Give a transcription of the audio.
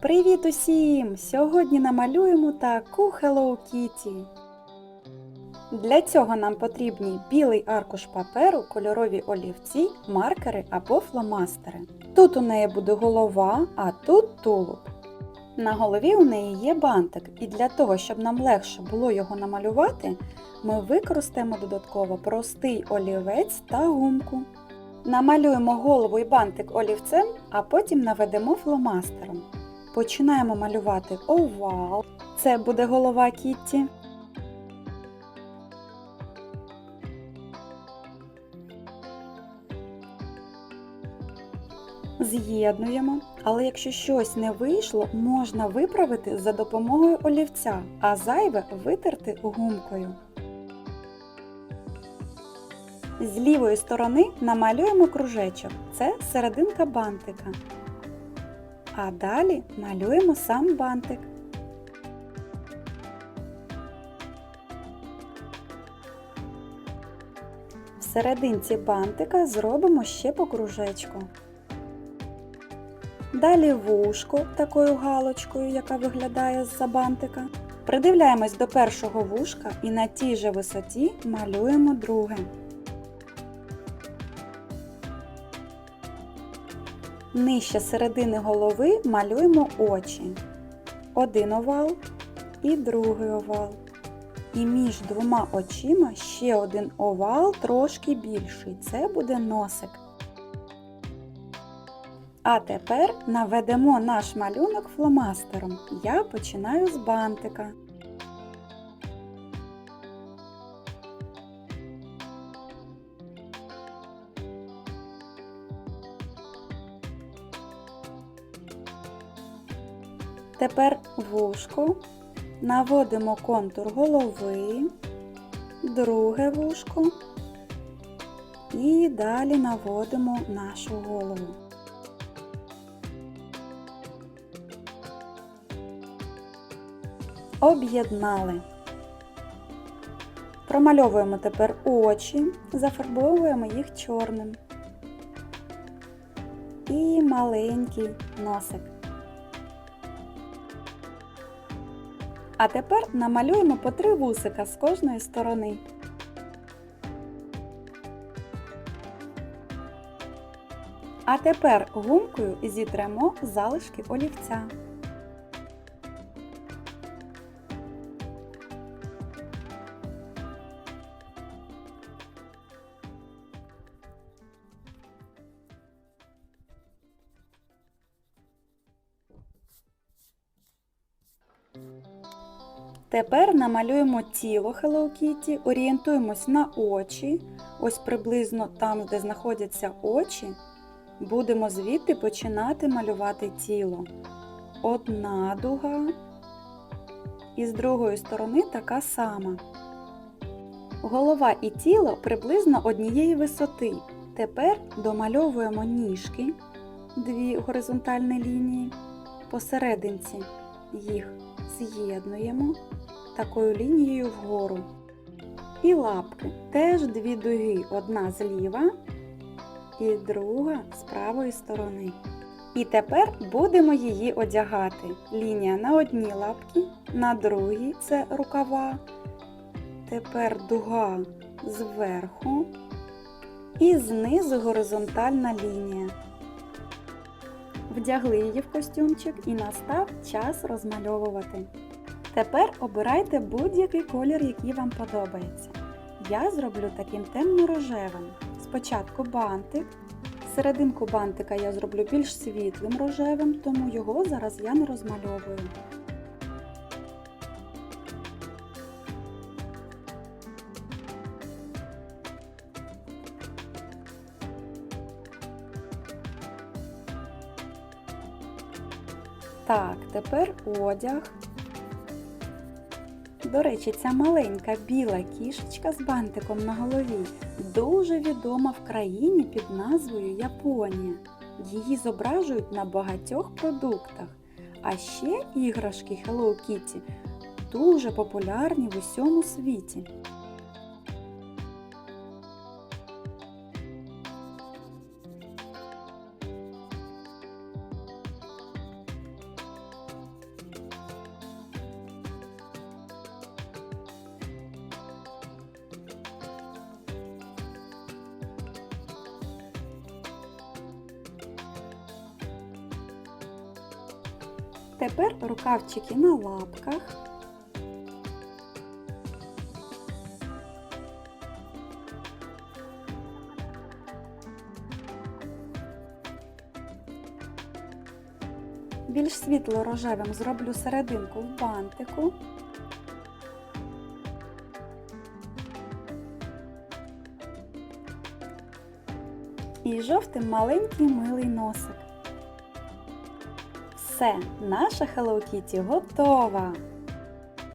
Привіт усім! Сьогодні намалюємо таку Hello Kitty. Для цього нам потрібні білий аркуш паперу, кольорові олівці, маркери або фломастери. Тут у неї буде голова, а тут тулуб. На голові у неї є бантик, і для того, щоб нам легше було його намалювати, ми використаємо додатково простий олівець та гумку. Намалюємо голову і бантик олівцем, а потім наведемо фломастером. Починаємо малювати овал. Це буде голова Кітті. З'єднуємо, але якщо щось не вийшло, можна виправити за допомогою олівця, а зайве витерти гумкою. З лівої сторони намалюємо кружечок. Це серединка бантика. А далі малюємо сам бантик. В серединці бантика зробимо ще по кружечку. Далі вушко такою галочкою, яка виглядає з-за бантика. Придивляємось до першого вушка і на тій же висоті малюємо друге. Нижче середини голови малюємо очі. Один овал і другий овал. І між двома очима ще один овал трошки більший. Це буде носик. А тепер наведемо наш малюнок фломастером. Я починаю з бантика. Тепер вушко, наводимо контур голови, друге вушко і далі наводимо нашу голову. Об'єднали. Промальовуємо тепер очі, зафарбовуємо їх чорним. І маленький носик. А тепер намалюємо по три вусика з кожної сторони. А тепер гумкою зітремо залишки олівця. Тепер намалюємо тіло Hello Kitty, орієнтуємось на очі, ось приблизно там, де знаходяться очі, будемо звідти починати малювати тіло. Одна дуга, і з другої сторони така сама. Голова і тіло приблизно однієї висоти. Тепер домальовуємо ніжки, дві горизонтальні лінії, посерединці їх з'єднуємо такою лінією вгору. І лапки. Теж дві дуги, одна зліва і друга з правої сторони. І тепер будемо її одягати. Лінія на одній лапці, на другій це рукава. Тепер дуга зверху і знизу горизонтальна лінія. Вдягли її в костюмчик і настав час розмальовувати. Тепер обирайте будь-який колір, який вам подобається. Я зроблю таким темно-рожевим. Спочатку бантик. Серединку бантика я зроблю більш світлим рожевим, тому його зараз я не розмальовую. Так, тепер одяг. До речі, ця маленька біла кішечка з бантиком на голові дуже відома в країні під назвою Японія. Її зображують на багатьох продуктах. А ще іграшки Hello Kitty дуже популярні в усьому світі. Тепер рукавчики на лапках. Більш світло рожевим зроблю серединку в бантику. І жовтим маленький милий носик. Все, наша Hello Kitty готова!